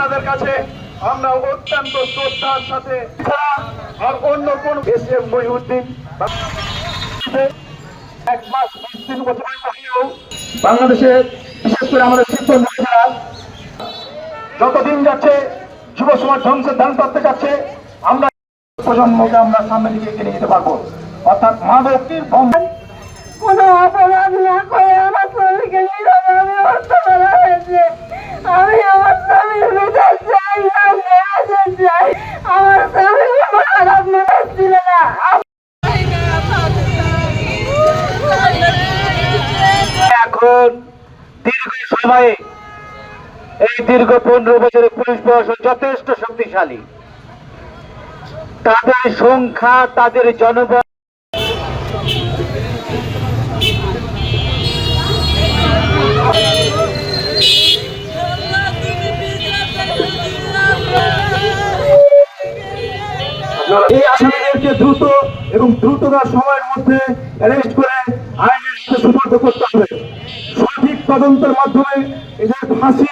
আপনাদের কাছে আমরা অত্যন্ত শ্রদ্ধার সাথে আর অন্য কোন এস এম মহিউদ্দিন বিশেষ করে আমাদের মহিলারা যতদিন যাচ্ছে যুব সমাজ ধ্বংসের ধান করতে যাচ্ছে, আমরা প্রজন্মকে আমরা সামনে দিকে এগিয়ে নিয়ে যেতে পারব। অর্থাৎ মাদকের অপরাধ না করে সময়ে এই দীর্ঘ পনেরো বছরের পুলিশ প্রশাসন যথেষ্ট শক্তিশালী। তাদের সংখ্যা, তাদের জনবল এই আসামিদেরকে দ্রুত এবং দ্রুততার সময়ের মধ্যে অ্যারেস্ট করে আইনের সাথে করতে হবে। তদন্তের মাধ্যমে এদের ফাঁসি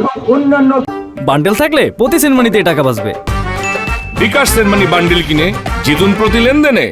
এবং অন্যান্য বান্ডেল থাকলে প্রতি সেনমানিতে টাকা বাঁচবে। বিকাশ সেনমানি বান্ডিল কিনে জিতুন প্রতি লেনদেনে।